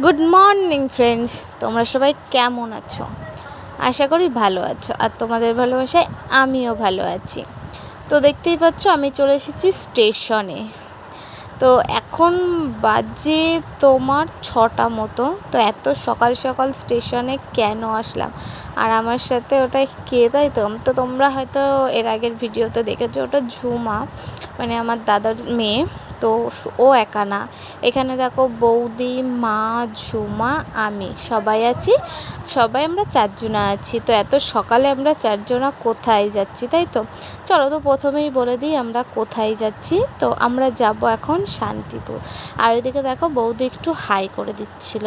Good morning friends তোমরা সবাই কেমন আছো? আশা করি ভালো আছো। আর তোমাদের ভালোবাসায় আমিও ভালো আছি। তো দেখতেই পাচ্ছ, আমি চলে এসেছি স্টেশনে। তো এখন বাজে তোমার ছটা মতো। তো এত সকাল সকাল স্টেশনে কেন আসলাম? আর আমার সাথে ওটা কে তাই তো? তো তোমরা হয়তো এর আগের ভিডিওতে দেখেছ, ওটা ঝুমা মানে আমার দাদার মেয়ে। তো ও একা না। এখানে দেখো বৌদি, মা, ঝুমা, আমি সবাই আছি। সবাই আমরা চারজনা আছি। তো এত সকালে আমরা চারজনা কোথায় যাচ্ছি, তাই তো? চলো তো প্রথমেই বলে দিই আমরা কোথায় যাচ্ছি। তো আমরা যাব এখন শান্তিপুর। আর ওইদিকে দেখো বৌদি একটু হাই করে দিচ্ছিল।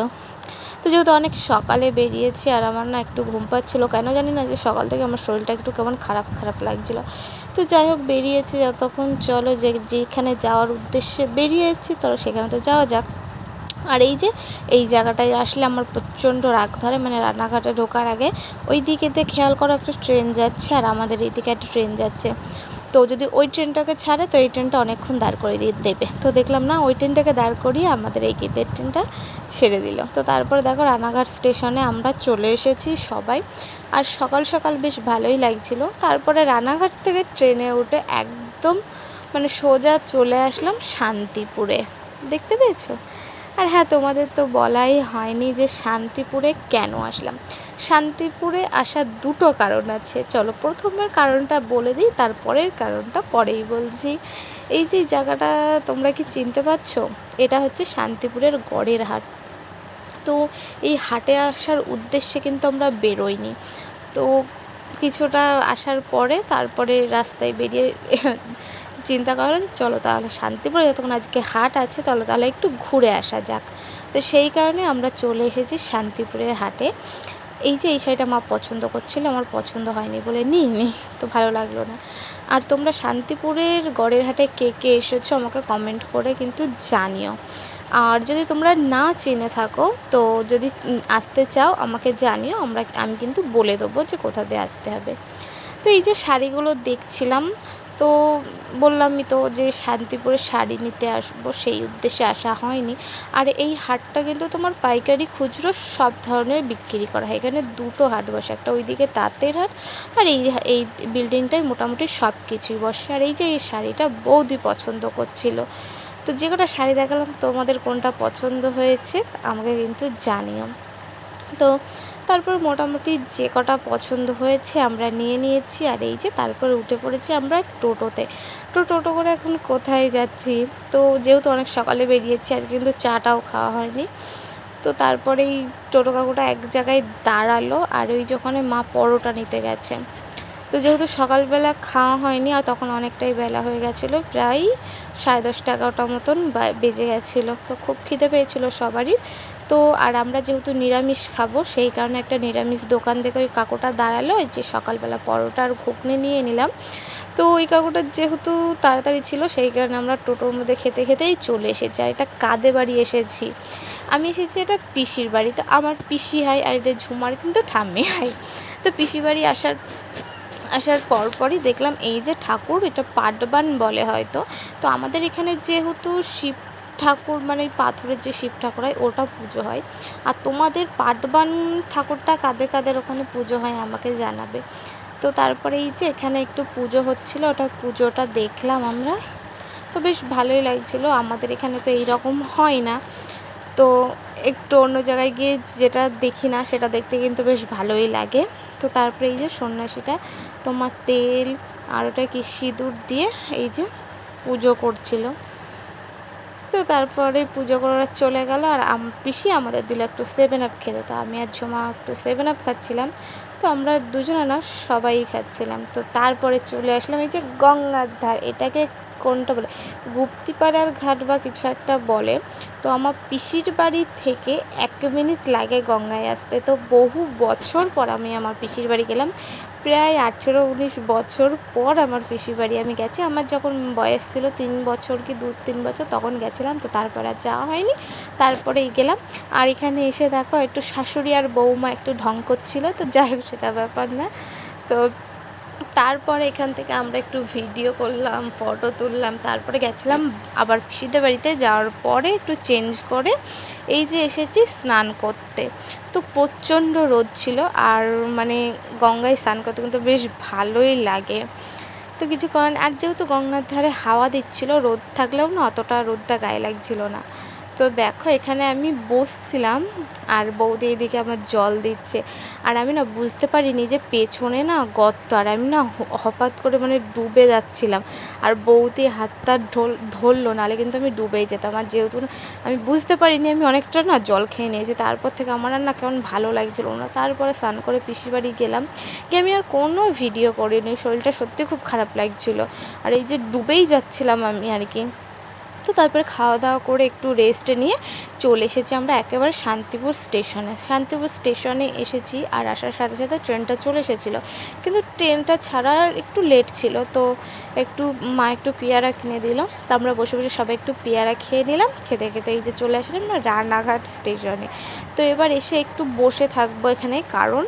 তো যেহেতু অনেক সকালে বেরিয়েছি আর আমার না একটু ঘুম পাচ্ছিলো, কেন জানি না যে সকাল থেকে আমার শরীরটা একটু কেমন খারাপ খারাপ লাগছিল। তো যাই হোক, বেরিয়েছি যতক্ষণ চলো যে, যেখানে যাওয়ার উদ্দেশ্যে বেরিয়েছি, তো সেখানে তো যাওয়া যাক। আর এই যে, এই জায়গাটায় আসলে আমার প্রচণ্ড রাগ ধরে মানে রান্নাঘাটে ঢোকার আগে ওই দিকেতে খেয়াল করো একটা ট্রেন যাচ্ছে আর আমাদের এই দিকে একটা ট্রেন যাচ্ছে। তো যদি ওই ট্রেনটাকে ছাড়ে, তো এই ট্রেনটা অনেকক্ষণ দাঁড় করে দিয়ে দেবে। তো দেখলাম না, ওই ট্রেনটাকে দাঁড় করিয়ে আমাদের এই গীতের ট্রেনটা ছেড়ে দিল। তো তারপরে দেখো রানাঘাট স্টেশনে আমরা চলে এসেছি সবাই। আর সকাল সকাল বেশ ভালোই লাগছিল। তারপরে রানাঘাট থেকে ট্রেনে উঠে একদম মানে সোজা চলে আসলাম শান্তিপুরে। দেখতে পেয়েছ? আর হ্যাঁ তোমাদের তো বলাই হয়নি যে শান্তিপুরে কেন আসলাম। শান্তিপুরে আসার দুটো কারণ আছে। চলো, প্রথমের কারণটা বলে দিই, তারপরের কারণটা পরেই বলছি। এই যে জায়গাটা তোমরা কি চিনতে পারছ? এটা হচ্ছে শান্তিপুরের গড়ের হাট। তো এই হাটে আসার উদ্দেশ্যে কিন্তু আমরা বেরোইনি। তো কিছুটা আসার পরে তারপরে রাস্তায় বেরিয়ে চিন্তা করা হলো যে চলো তাহলে শান্তিপুরে যতক্ষণ আজকে হাট আছে, চলো তাহলে একটু ঘুরে আসা যাক। তো সেই কারণে আমরা চলে এসেছি শান্তিপুরের হাটে। এই যে এই শাড়িটা মা পছন্দ করছিল, আমার পছন্দ হয়নি বলে নিই নি তো ভালো লাগল না। আর তোমরা শান্তিপুরের গড়ের হাটে কে কে এসেছ আমাকে কমেন্ট করে কিন্তু জানিও। আর যদি তোমরা না চিনে থাকো, তো যদি আসতে চাও আমাকে জানিও, আমরা আমি কিন্তু বলে দেবো যে কোথা দিয়ে আসতে হবে। তো এই যে শাড়িগুলো দেখছিলাম, তো বললামই তো যে শান্তিপুরে শাড়ি নিতে আসব, সেই উদ্দেশ্যে আসা হয়নি। আর এই হাটটা কিন্তু তোমার পাইকারি, খুচরো সব ধরনের বিক্রি করা হয়। এখানে দুটো হাট বসে, একটা ওইদিকে তাঁতের হাট আর এই এই বিল্ডিংটায় মোটামুটি সব কিছুই বসে। আর এই যে এই শাড়িটা বৌদি পছন্দ করছিল। তো যে কটা শাড়ি দেখালাম, তোমাদের কোনটা পছন্দ হয়েছে আমাকে কিন্তু জানিও। তো তারপর মোটামুটি যে কটা পছন্দ হয়েছে আমরা নিয়ে নিয়েছি, আর এই যে তারপর উঠে পড়েছি আমরা টোটোতে। তো টোটো করে এখন কোথায় যাচ্ছি? তো যেহেতু অনেক সকালে বেরিয়েছি আজ কিন্তু চাটাও খাওয়া হয়নি। তো তারপরেই টোটো কাকুটা এক জায়গায় দাঁড়াল, আর ওই যখন মা পরোটা নিতে গেছে। তো যেহেতু সকালবেলা খাওয়া হয়নি আর তখন অনেকটাই বেলা হয়ে গেছিল, প্রায় সাড়ে দশটা এগারোটা মতন বেজে গেছিল। তো খুব খিদে পেয়েছিলো সবারই। তো আর আমরা যেহেতু নিরামিষ খাব, সেই কারণে একটা নিরামিষ দোকান থেকে ওই কাকুটা দাঁড়াল যে সকালবেলা পরোটা আর ঘুগনি নিয়ে নিলাম। তো ওই কাকুটা যেহেতু তাড়াতাড়ি ছিল, সেই কারণে আমরা টোটোর মধ্যে খেতে খেতেই চলে এসেছি আর এটা কাঁদে বাড়ি এসেছি? আমি এসেছি এটা পিসির বাড়ি। তো আমার পিসি হয় আর এদের ঝুমার কিন্তু ঠাম্মি হয় তো পিসি বাড়ি আসার আসার পরপরই দেখলাম এই যে ঠাকুর, এটা পাটবান বলে হয়তো। তো আমাদের এখানে যেহেতু শিব ঠাকুর মানে পাথরের যে শিব ঠাকুর হয়, ওটা পুজো হয়। আর তোমাদের পাটবান ঠাকুরটা কাদের কাদের ওখানে পুজো হয় আমাকে জানাবে। তো তারপরে এই যে এখানে একটু পুজো হচ্ছিল, ওটা পুজোটা দেখলাম আমরা। তো বেশ ভালোই লাগছিল, আমাদের এখানে তো এই রকম হয় না। তো একটু অন্য জায়গায় গিয়ে যেটা দেখি না, সেটা দেখতে কিন্তু বেশ ভালোই লাগে। তো তারপরে এই যে সন্ন্যাসীটা তোমার তেল আর ওটা কি সিঁদুর দিয়ে এই যে পুজো করছিল। তো তারপরে পুজো করার চলে গেল আর পিসি আমাদের দিল একটু সেভেন আপ খেতে। তো আমি আর ঝুমা একটু সেভেন আপ খাচ্ছিলাম। তো আমরা দুজনে না সবাই খাচ্ছিলাম। তো তারপরে চলে আসলাম এই যে গঙ্গার ধার। এটাকে কোনটা বলে? গুপ্তিপাড়ার ঘাট বা কিছু একটা বলে। তো আমার পিসির বাড়ি থেকে এক মিনিট লাগে গঙ্গায় আসতে। তো বহু বছর পর আমি আমার পিসির বাড়ি গেলাম। প্রায় আঠেরো উনিশ বছর পর আমার পিসির বাড়ি আমি গেছি। আমার যখন বয়স ছিল তিন বছর কি দু, তিন বছর তখন গেছিলাম। তো তারপর আর যাওয়া হয়নি। তারপরেই গেলাম। আর এখানে এসে দেখো একটু শাশুড়ি আর বৌমা একটু ঢং করছিল। তো যাই হোক, সেটা ব্যাপার না। তো তারপরে এখান থেকে আমরা একটু ভিডিও করলাম ফটো তুললাম, তারপরে গেছিলাম আবার পিসিদের বাড়িতে। যাওয়ার পরে একটু চেঞ্জ করে এই যে এসেছি স্নান করতে। তো প্রচণ্ড রোদ ছিল আর মানে গঙ্গায় স্নান করতে কিন্তু বেশ ভালোই লাগে। তো কিছু করার আর যেহেতু গঙ্গার ধারে হাওয়া দিচ্ছিল, রোদ থাকলেও না অতটা রোদটা গায়ে লাগছিল না। তো দেখো, এখানে আমি বসছিলাম আর বৌদি এদিকে আমার জল দিচ্ছে। আর আমি না বুঝতে পারিনি যে পেছনে না গর্ত, আর আমি না হপাৎ করে মানে ডুবে যাচ্ছিলাম। আর বৌদি হাতটা ঢোল, ধরলো নাহলে কিন্তু আমি ডুবেই যেতাম। আর যেহেতু আমি বুঝতে পারিনি, আমি অনেকটা না জল খেয়ে নিয়েছি। তারপর থেকে আমার আর না কেমন ভালো লাগছিল না। তারপরে স্নান করে পিসির বাড়ি গেলাম। গিয়ে আমি আর কোনো ভিডিও করিনি। শরীরটা সত্যি খুব খারাপ লাগছিল। আর এই যে ডুবেই যাচ্ছিলাম আমি আর কি। তো তারপরে খাওয়া দাওয়া করে একটু রেস্ট নিয়ে চলে এসেছি আমরা একেবারে শান্তিপুর স্টেশনে শান্তিপুর স্টেশনে এসেছি আর আসার সাথে সাথে ট্রেনটা চলে এসেছিল। কিন্তু ট্রেনটা ছাড়ার একটু লেট ছিল, তো একটু মা একটু পেয়ারা কিনে দিল। তো আমরা বসে বসে সবাই একটু পেয়ারা খেয়ে নিলাম, খেতে খেতে এই যে চলে আসলাম না রানাঘাট স্টেশনে তো এবার এসে একটু বসে থাকব এখানে, কারণ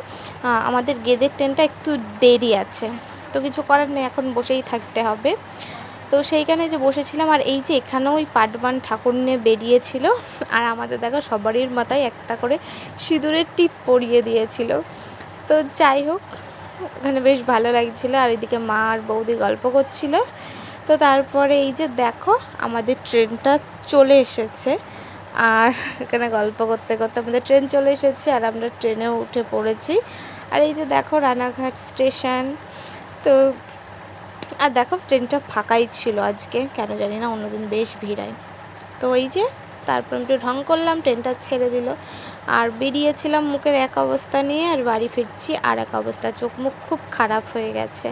আমাদের গেদের ট্রেনটা একটু দেরি আছে। তো কিছু করার নেই, এখন বসেই থাকতে হবে। তো সেইখানে যে বসেছিলাম, আর এই যে এখানেও ওই পাটবান ঠাকুর নিয়ে বেরিয়েছিল, আর আমাদের দেখো সবারই মাথায় একটা করে সিঁদুরের টিপ পরিয়ে দিয়েছিল। তো যাই হোক, ওখানে বেশ ভালো লাগছিল, আর এদিকে মা আর বৌদি গল্প করছিল। তো তারপরে এই যে দেখো, আমাদের ট্রেনটা চলে এসেছে। আর এখানে গল্প করতে করতে আমাদের ট্রেন চলে এসেছে, আর আমরা ট্রেনেও উঠে পড়েছি। আর এই যে দেখো রানাঘাট স্টেশন, তো আর দেখো ট্রেনটা ফাঁকাই ছিল আজকে, কেন জানি না, অন্যদিন বেশ ভিড়ায় তো এই যে, তারপর একটু ঢং করলাম ট্রেনটা ছেড়ে দিল। আর বেরিয়েছিলাম মুখের এক অবস্থা নিয়ে, আর বাড়ি ফিরছি আর এক অবস্থা। চোখ মুখ খুব খারাপ হয়ে গেছে।